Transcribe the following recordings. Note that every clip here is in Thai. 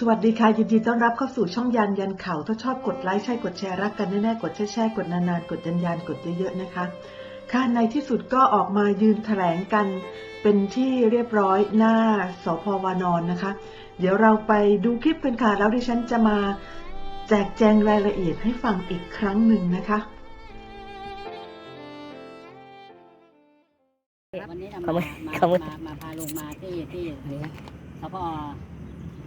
สวัสดีค่ะยินดีต้อนรับเข้าสู่ช่องยันยันข่าวถ้าชอบกดไลค์ใช่กดแชร์รักกันแน่ๆกดแช่ๆกดนานๆกดยันยันกดเยอะๆนะคะค่ะในที่สุดก็ออกมายืนแถลงกันเป็นที่เรียบร้อยหน้าสพวานอนนะคะ เดี๋ยวเราไปดูคลิปกันค่ะแล้วดิฉันจะมาแจกแจงรายละเอียดให้ฟังอีกครั้งหนึ่งนะคะวันนี้เราขอบคุมาณมาขอบคุณมามาพาลุงมาที่ที่ไหนนะสพ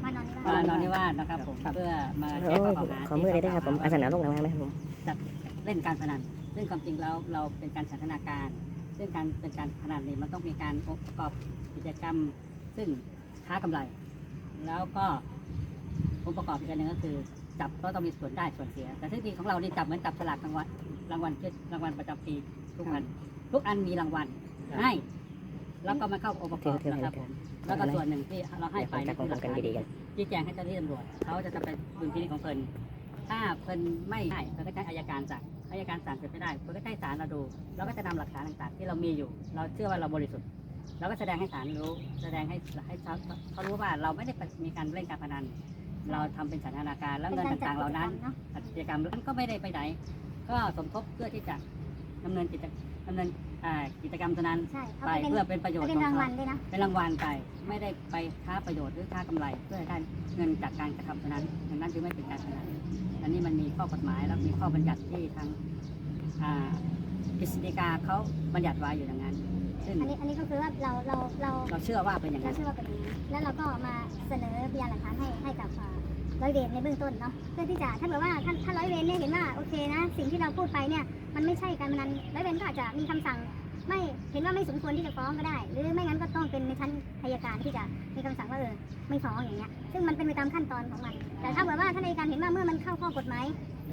มานอนนี่มานอนนิวาสนะครับผมเพื่อมาโอ้แจ้งข้อกล่าวหาขอมือเลยได้ครับผมอาสนะลงแล้วไหมครับผมจัดเล่นการพนันซึ่งความจริงแล้วเราเป็นการสันทนาการ ซึ่งการเป็นการพนันนี่มันต้องมีการประกอบกิจกรรม ซึ่งค้ากำไร แล้วก็องค์ประกอบอีกอันหนึ่งก็คือ จับก็ต้องมีส่วนได้ส่วนเสีย แต่ที่จริงของเรานี่จับเหมือนจับสลากรางวัลรางวัลเช่นรางวัลประจำปีทุกอันทุกอันมีรางวัลให้แล้วก็มาเข้าองค์ประกอบนะครับผม แล้วก็ส่วนหนึ่งที่เราให้ไปจากนี่ของคือหผลัมกกันฐานดีๆกันชี้แจงให้เจ้าหน้าที่ตำรวจเขาจะจะไปดุลพินิจของเพิ่นถ้าเพิ่นไม่ให้เราก็ใช้อายการสั่งอายการสั่งเสร็จไม่ได้เพิ่นก็ใช้ศาลเราดูเราก็จะนำหลักฐานต่างๆ ที่เรามีอยู่ เราเชื่อว่าเราบริสุทธิ์เราก็แสดงให้ศาลรู้ แสดงให้ให้เขาเขารู้ว่าเราไม่ได้มีการเล่นการพนันเราทำเป็นสันทนาการแล้วเงินต่างๆเหล่านั้นเนาะกิจกรรมนั้นก็ไม่ได้ไปไหน ก็สมทบเพื่อที่จะดำเนินกิจดำเนิน อ่ากิจกรรมตัวนั้นใช่เขาไปเป็นเพื่อเป็นประโยชน์เป็ขนองรางเขาวัลด้วยนะ เป็นรางวัลไปไม่ได้ไปค้าประโยชน์หรือค้ากำไร เพื่อได้เงินจากการกระทำนั้นดังนั้นจึงไม่เป็นการพนันอันนี้มันมีข้อกฎหมายแล้วมีข้อบัญญัติที่ทางอ่ากฤษฎีกาเขาบัญญัติไว้อยู่อย่างนั้น ซึ่งอันนี้อันนี้ก็คือว่าเราเราเราเราเชื่อว่าเป็นอย่างเรานั้น เชื่อว่าเป็นอย่างนี้แล้วเราก็มาเสนอพยานหลักฐานให้ให้กับอ่า ร้อยเวรในเบื้องต้นเนาะเพื่อที่จะถ้าเกิดว่าท่านถ้าร้อยเวรเนี่ยเห็นว่าโอเคนะ สิ่งที่เราพูดไปเนี่ยมันไม่ใช่การพนันร้อยเวรก็อาจจะมีคำสั่ง ไม่เห็นว่าไม่สมควรที่จะฟ้องก็ได้ หรือไม่งั้นก็ต้องเป็นในชั้นอัยการที่จะมีคำสั่งว่าเออไม่ฟ้องอย่างเงี้ยซึ่งมันเป็นไปตามขั้นตอนของมัน แต่ถ้าเกิดว่าท่านอัยการเห็นว่าเมื่อมันเข้าข้อกฎหมาย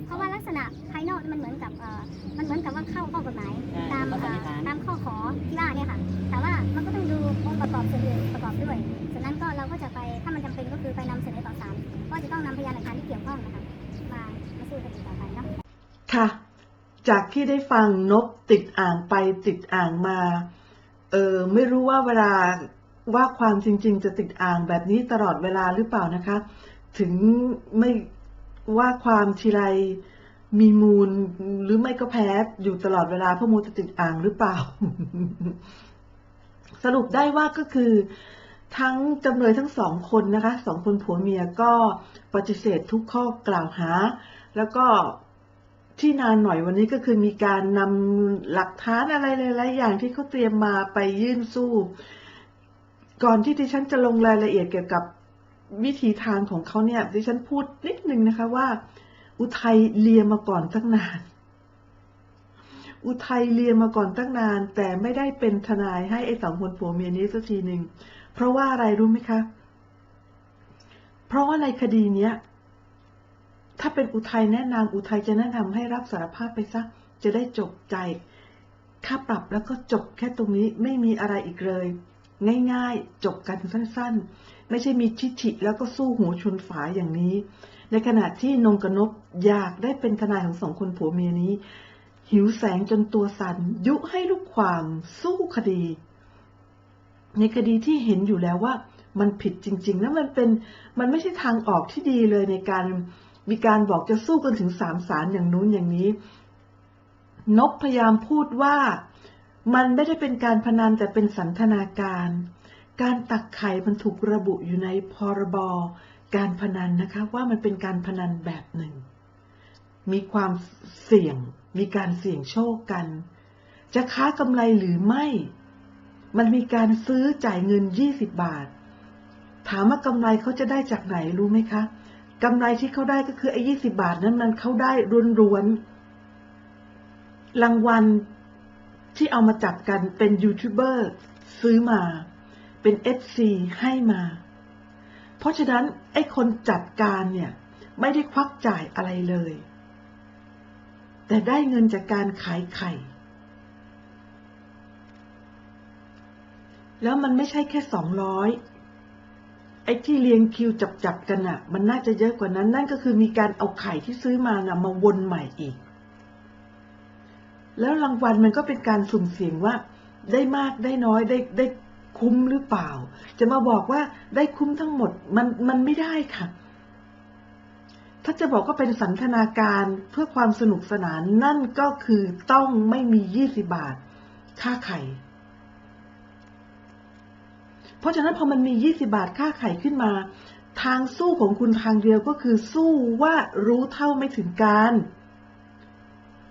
เพราะว่าลักษณะภายนอกมันเหมือนกับเอ่อมันเหมือนกับว่าเข้าข้อกฎหมายตามก็สันเอ่นิอษฐานตามข้อขอที่ว่าเนี่ยค่ะแต่ว่ามันก็ต้องดูองค์ประกอบส่วนอื่นประกอบด้วยฉะนั้นก็เราก็จะไปถ้ามันจำเป็นก็คือไปนำเสนอต่อศา เกี่ยวข้องนะคะมามาสู้คดีต่อไปเนาะค่ะ จากที่ได้ฟังนกติดอ่างไปติดอ่างมาเออไม่รู้ว่าเวลาว่าความจริง ๆ จะติดอ่างแบบนี้ตลอดเวลาหรือเปล่านะคะ ถึงไม่ว่าความทีไรมีมูลหรือไม่ก็แพ้อยู่ตลอดเวลาเพราะมูลจะติดอ่างหรือเปล่า สรุปได้ว่าก็คือ ทั้งจำเลยทั้งสองคนนะคะสองคนผัวเมียก็ปฏิเสธทุกข้อกล่าวหา แล้วก็ที่นานหน่อยวันนี้ก็คือมีการนำหลักฐานอะไรหลายๆอย่างที่เขาเตรียมมาไปยื่นสู้ ก่อนที่ดิฉันจะลงรายละเอียดเกี่ยวกับวิธีทางของเขาเนี่ยดิฉันพูดนิดนึงนะคะว่า อุทัยเลียมาก่อนตั้งนาน อุทัยเลียมาก่อนตั้งนาน แต่ไม่ได้เป็นทนายให้ไอ้สองคนผัวเมียนี้สักทีหนึ่ง เพราะว่าอะไรรู้ไหมคะ เพราะว่าในคดีเนี้ย ถ้าเป็นอุทัยแนะนำอุทัยจะแนะนำให้รับสารภาพไปซะจะได้จบใจ ค่าปรับแล้วก็จบแค่ตรงนี้ไม่มีอะไรอีกเลย ง่ายๆ จบกันสั้นๆ ไม่ใช่มีทิฐิแล้วก็สู้หัวชนฝาอย่างนี้ ในขณะที่นงกนกอยากได้เป็นทนายของสองคนผัวเมียนี้ หิวแสงจนตัวสัน่นยุให้ลูกความสู้คดี ในคดีที่เห็นอยู่แล้วว่ามันผิดจริง ๆ แล้วมันเป็นมันไม่ใช่ทางออกที่ดีเลยในการมีการบอกจะสู้กันถึงสามศาลอย่างนู้นอย่างนี้ นกพยายามพูดว่ามันไม่ได้เป็นการพนันแต่เป็นสันทนาการ การตักไข่มันถูกระบุอยู่ในพรบการพนันนะคะว่ามันเป็นการพนันแบบหนึ่ง มีความเสี่ยง มีการเสี่ยงโชคกัน จะค้ากำไรหรือไม่ มันมีการซื้อจ่ายเงิน 20 บาท ถามว่ากำไรเขาจะได้จากไหนรู้ไหมคะกำไรที่เขาได้ก็คือไอ้20บาทนั้นมันเขาได้ล้วนๆรางวัลที่เอามาจับกันเป็นยูทูบเบอร์ซื้อมา เป็น FC ให้มา เพราะฉะนั้นไอ้คนจัดการเนี่ยไม่ได้ควักจ่ายอะไรเลย แต่ได้เงินจากการขายไข่ แล้วมันไม่ใช่แค่สองร้อยไอ้ที่เรียงคิวจับจับๆกันอะ่ะมันน่าจะเยอะกว่านั้น นั่นก็คือมีการเอาไข่ที่ซื้อมาน่ะมาวนใหม่อีก แล้วรางวัลมันก็เป็นการสุ่มเสี่ยงว่า ได้มากได้น้อยได้ได้คุ้มหรือเปล่า จะมาบอกว่าได้คุ้มทั้งหมดมันมันไม่ได้ค่ะ ถ้าจะบอกว่าเป็นสันทนาการเพื่อความสนุกสนานนั่นก็คือต้องไม่มี 20 บาท ค่าไข่ เพราะฉะนั้นพอมันมี 20 บาทค่าไข่ขึ้นมา ทางสู้ของคุณทางเดียวก็คือสู้ว่ารู้เท่าไม่ถึงการ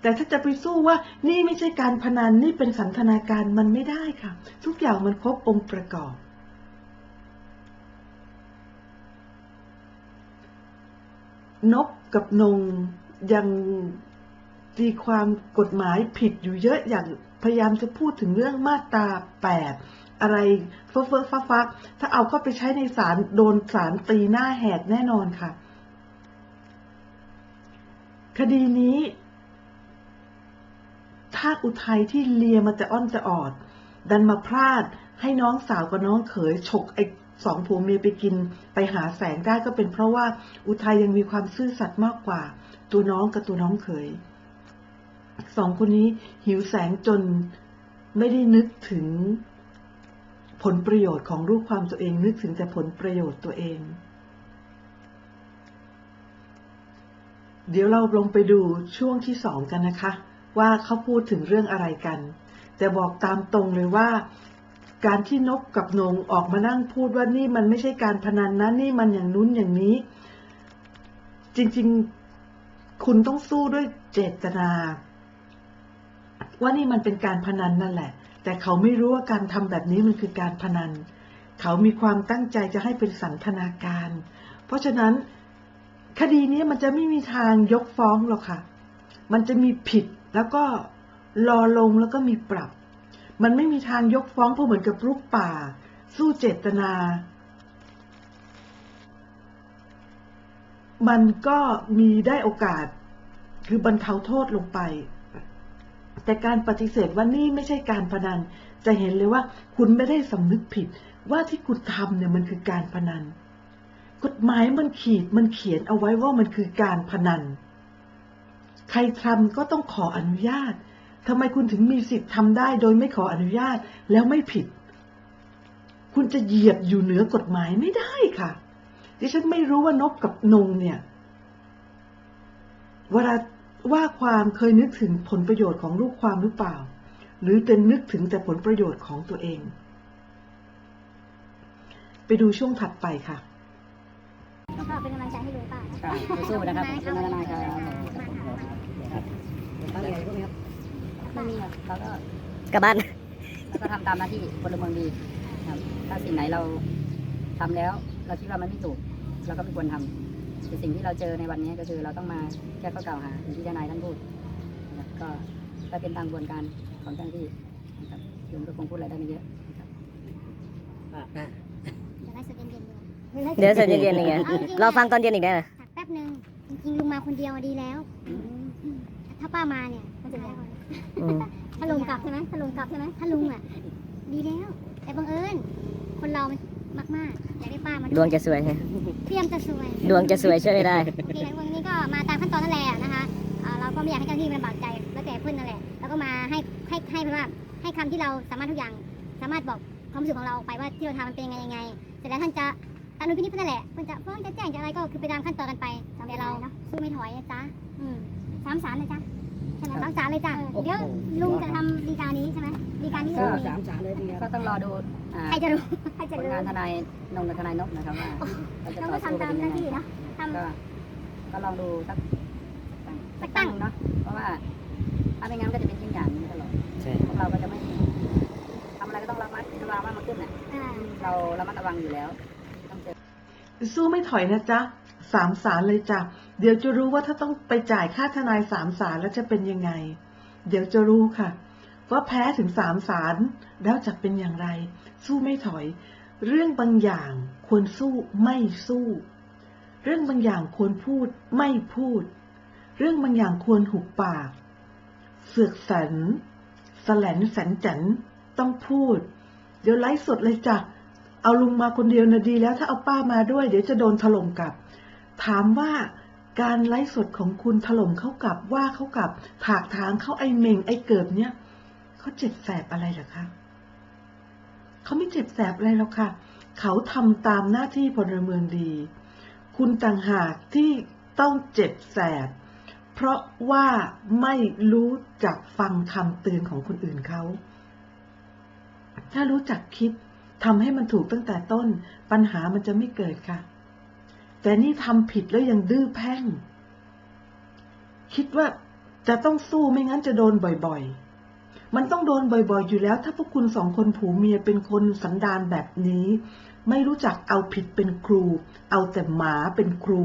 แต่ถ้าจะไปสู้ว่านี่ไม่ใช่การพนันนี่เป็นสันทนาการมันไม่ได้ค่ะ ทุกอย่างมันครบองค์ประกอบนกกับนงยังตีความกฎหมายผิดอยู่เยอะอย่างพยายามจะพูดถึงเรื่องมาตราแปด อะไรเฟ้อเฟ้อฟ้าฟักถ้าเอาเข้าไปใช้ในศาลโดนศาลตีหน้าแหกแน่นอนค่ะ คดีนี้ถ้าอุทัยที่เลียมาแต่อ้อนจะออด ดันมาพลาดให้น้องสาวกับน้องเขยฉกไอ้สองผัวเมียไปกินไปหาแสงได้ก็เป็นเพราะว่าอุทัยยังมีความซื่อสัตย์มากกว่า ตัวน้องกับตัวน้องเขยสองคนนี้หิวแสงจนไม่ได้นึกถึง ผลประโยชน์ของลูกความตัวเองนึกถึงแต่ผลประโยชน์ตัวเอง เดี๋ยวเราลงไปดูช่วงที่สองกันนะคะ ว่าเขาพูดถึงเรื่องอะไรกัน แต่บอกตามตรงเลยว่า การที่นกกับนงออกมานั่งพูดว่านี่มันไม่ใช่การพนันนะนี่มันอย่างนู้นอย่างนี้ จริงๆคุณต้องสู้ด้วยเจตนา ว่านี่มันเป็นการพนันนั่นแหละ แต่เขาไม่รู้ว่าการทำแบบนี้มันคือการพนัน เขามีความตั้งใจจะให้เป็นสันทนาการ เพราะฉะนั้นคดีนี้มันจะไม่มีทางยกฟ้องหรอกค่ะ มันจะมีผิดแล้วก็รอลงแล้วก็มีปรับ มันไม่มีทางยกฟ้องเพราะเหมือนกับลูกป่า สู้เจตนา มันก็มีได้โอกาสคือบรรเทาโทษลงไป แต่การปฏิเสธว่านี่ไม่ใช่การพนัน จะเห็นเลยว่าคุณไม่ได้สำนึกผิด ว่าที่คุณทำเนี่ยมันคือการพนัน กฎหมายมันขีดมันเขียนเอาไว้ว่ามันคือการพนัน ใครทำก็ต้องขออนุญาตทำไมคุณถึงมีสิทธิ์ทำได้โดยไม่ขออนุญาตแล้วไม่ผิด คุณจะเหยียบอยู่เหนือกฎหมายไม่ได้ค่ะ ดิฉันไม่รู้ว่านกกับนงเนี่ยเวลา ว่าความเคยนึกถึงผลประโยชน์ของลูกความหรือเปล่า หรือเป็นนึกถึงแต่ผลประโยชน์ของตัวเอง ไปดูช่วงถัดไปค่ะก็เป็นกำลังใจให้ลุงป้าครับสู้ๆนะครับสู้ๆนะครับครับตั้งใจพวกนี้ครับไม่มีครับเราก็กลับบ้านเราก็ทำตามหน้าที่พลเมืองดีครับถ้าสิ่งไหนเราทำแล้ว เราคิดว่ามันไม่ถูกเราก็ไม่ควรทำ แต่สิ่งที่เราเจอในวันนี้ก็คือเราต้องมาแก้ข้อกล่าวหาอย่างที่ทนายท่านพูดนะครับก็ถ้าเป็นตามกระบวนการของเจ้าหน้าที่นะครับลุงก็คงพูดอะไรได้ไม่เยอะนะครับจะไล่สดเย็นๆเลยเดี๋ยวเสร็จเย็นๆอย่างเงี้ยเราฟังตอนเย็นอีกได้ไหมแป๊บหนึ่งจริงๆลุงมาคนเดียวดีแล้ว ถ้าป้ามาเนี่ยมันจะแล้วอืมถ้าลุงกลับใช่ไหมถ้าลุงกลับใช่ไหมถ้าลุงอะ ดีแล้ว แต่บังเอิญคนเรามัน มากๆอยากได้ป้ามาดวงจะสวยใช่ไหมเตรียมจะสวยดวงจะสวยช่วยไม่ได้โอเคงั้นวันนี้ก็มาตามขั้นตอนนั่นแหละนะคะอ่าเราก็ไม่อยากให้เจ้าหน้าที่มันลำบากใจแล้วแต่เพื่อนนั่นแหละแล้วก็มาให้ให้ให้เพื่อนว่าให้คำที่เราสามารถทุกอย่างสามารถบอกความรู้สึกของเราออกไปว่าที่เราทำมันเป็นยังไงยังไงเสร็จแล้วท่านจะตามนุพินิจนั่นแหละเพื่อนจะฟ้องจะแจ้งจะอะไรก็คือไปตามขั้นตอนกันไปแต่เราสู้ไม่ถอยนะจ๊ะอืมสามสารนะจ๊ะ ใช่ไหมสามสารเลยจ้ะเดี๋ยวลุงจะทำดีการนี้ใช่ไหมดีการนี้ก็ลุงมีสามสารเลยก็ต้องรอดูอ่าใครจะรู้ใครจะผลรู้งานทนายนงกับทนายนกนะครับว่าเราจะเราต่ก็อสู้ทำกัตานมหยัน้างไงที่เนาะทำก็ก็ลองดูสักสักตั้งเนาะเพราะว่าถ้าไม่งั้นก็จะเป็นยิ่งอย่างนี้ตลอดใช่พวกเราก็จะไม่ทำอะไรก็ต้องระมัดระวังมากมาขึ้นน่ะอ่า เราระมัดระวังอยู่แล้วต้องเจอ สู้ไม่ถอยนะจ๊ะสามสารเลยจ้ะ เดี๋ยวจะรู้ว่าถ้าต้องไปจ่ายค่าทนายสามสารแล้วจะเป็นยังไง เดี๋ยวจะรู้ค่ะ ว่าแพ้ถึงสามสารแล้วจะเป็นอย่างไร สู้ไม่ถอย เรื่องบางอย่างควรสู้ไม่สู้ เรื่องบางอย่างควรพูดไม่พูด เรื่องบางอย่างควรหุบปาก เสือกแสนแสลนแสนจันต้องพูด เดี๋ยวไลฟ์สดเลยจ้ะเอาลุงมาคนเดียวนะดีแล้วถ้าเอาป้ามาด้วย เดี๋ยวจะโดนถล่มกลับ ถามว่า การไลฟ์สดของคุณถล่มเขากับว่าเขากับถากถางเขาไอเมงไอเกิบเนี่ยเขาเจ็บแสบอะไรหรอคะเขาไม่เจ็บแสบอะไรหรอกค่ะ เขาทำตามหน้าที่พลเมืองดี คุณต่างหากที่ต้องเจ็บแสบ เพราะว่าไม่รู้จักฟังคำเตือนของคนอื่นเขา ถ้ารู้จักคิดทำให้มันถูกตั้งแต่ต้น ปัญหามันจะไม่เกิดค่ะ แต่นี่ทำผิดแล้วยังดื้อแพ่ง คิดว่าจะต้องสู้ไม่งั้นจะโดนบ่อยๆ มันต้องโดนบ่อยๆ อยู่แล้ว ถ้าพวกคุณสองคนผัวเมียเป็นคนสันดานแบบนี้ ไม่รู้จักเอาผิดเป็นครู เอาแต่หมาเป็นครู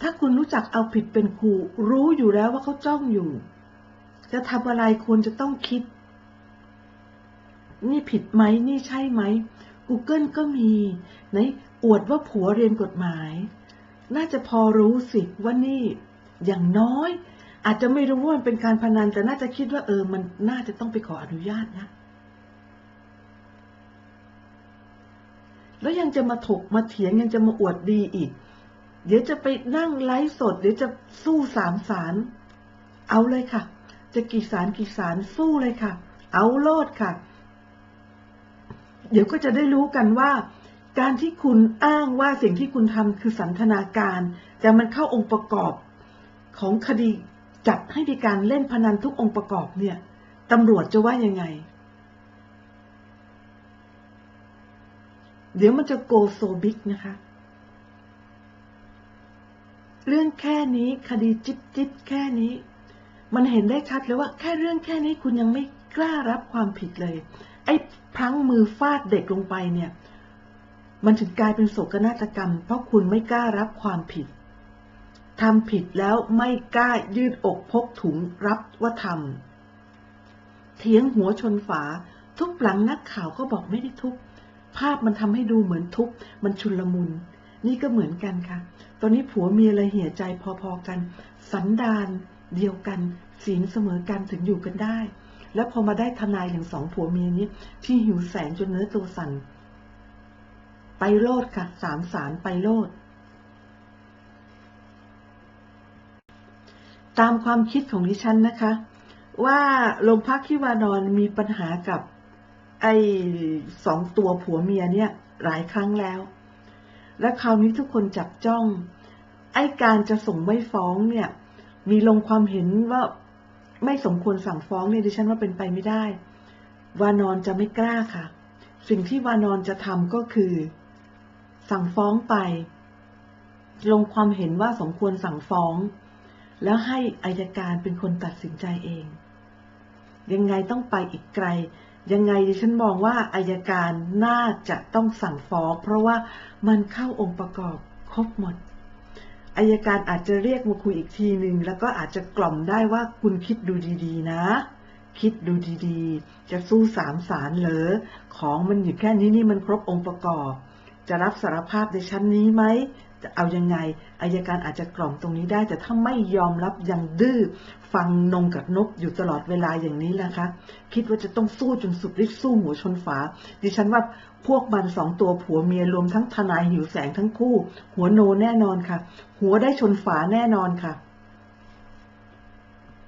ถ้าคุณรู้จักเอาผิดเป็นครู รู้อยู่แล้วว่าเขาจ้องอยู่ จะทำอะไรควรจะต้องคิด นี่ผิดไหม นี่ใช่ไหม Google ก็มีไหนอวดว่าผัวเรียนกฎหมาย น่าจะพอรู้สิว่านี่อย่างน้อย อาจจะไม่รู้ว่ามันเป็นการพนันแต่น่าจะคิดว่าเออมันน่าจะต้องไปขออนุญาตนะ แล้วยังจะมาถกมาเถียงยังจะมาอวดดีอีก เดี๋ยวจะไปนั่งไลฟ์สด เดี๋ยวจะสู้สามสาร เอาเลยค่ะ จะกี่สารกี่สารสู้เลยค่ะ เอาโลดค่ะ เดี๋ยวก็จะได้รู้กันว่า การที่คุณอ้างว่าสิ่งที่คุณทำคือสันทนาการ แต่มันเข้าองค์ประกอบของคดีจัดให้มีการเล่นพนันทุกองค์ประกอบเนี่ยตำรวจจะว่ายังไง เดี๋ยวมันจะโกโซบิกนะคะ เรื่องแค่นี้คดีจิ๊บจิ๊บแค่นี้ มันเห็นได้ชัดเลยว่าแค่เรื่องแค่นี้คุณยังไม่กล้ารับความผิดเลย ไอ้พลั้งมือฟาดเด็กลงไปเนี่ย มันถึงกลายเป็นโศกนาฏกรรม เพราะคุณไม่กล้ารับความผิดทำผิดแล้วไม่กล้ายืดอกพกถุงรับว่าทำเถียงหัวชนฝา ทุบหลังนักข่าวก็บอกไม่ได้ทุบภาพมันทำให้ดูเหมือนทุบมันชุนลมุน นี่ก็เหมือนกันค่ะ ตอนนี้ผัวเมียเลยเหี่ยใจพอๆกัน สันดานเดียวกัน ศีลเสมอกันถึงอยู่กันได้ แล้วพอมาได้ทนายอย่างสองผัวเมียนี้ ที่หิวแสงจนเนื้อตัวสั่น ไปโลดค่ะสามสารไปโลด ตามความคิดของดิฉันนะคะ ว่าโรงพักที่วานอนมีปัญหากับ ไอ้สองตัวผัวเมียเนี่ย หลายครั้งแล้ว และคราวนี้ทุกคนจับจ้อง ไอ้การจะส่งไม่ฟ้องเนี่ย มีลงความเห็นว่า ไม่สมควรสั่งฟ้องเนี่ยดิฉันว่าเป็นไปไม่ได้ วานอนจะไม่กล้าค่ะ สิ่งที่วานอนจะทำก็คือ สั่งฟ้องไป ลงความเห็นว่าสมควรสั่งฟ้อง แล้วให้อายการเป็นคนตัดสินใจเอง ยังไงต้องไปอีกไกล ยังไงดิฉันมองว่าอายการน่าจะต้องสั่งฟ้อง เพราะว่ามันเข้าองค์ประกอบครบหมด อายการอาจจะเรียกมาคุยอีกทีหนึ่งแล้วก็อาจจะกล่อมได้ว่าคุณคิดดูดีๆ นะ คิดดูดีๆ จะสู้สามสารเหรอของมันอยู่แค่นี้นี่มันครบองค์ประกอบ จะรับสารภาพในชั้นนี้ไหม จะเอายังไงอายการอาจจะกล่อมตรงนี้ได้ แต่ถ้าไม่ยอมรับยังดื้อฟังนงกับนกอยู่ตลอดเวลาอย่างนี้นะคะคิดว่าจะต้องสู้จนสุดฤทธิ์สู้หัวชนฝา ดิฉันว่าพวกมันสองตัวผัวเมียรวมทั้งทนายหิวแสงทั้งคู่ หัวโนแน่นอนค่ะ หัวได้ชนฝาแน่นอนค่ะ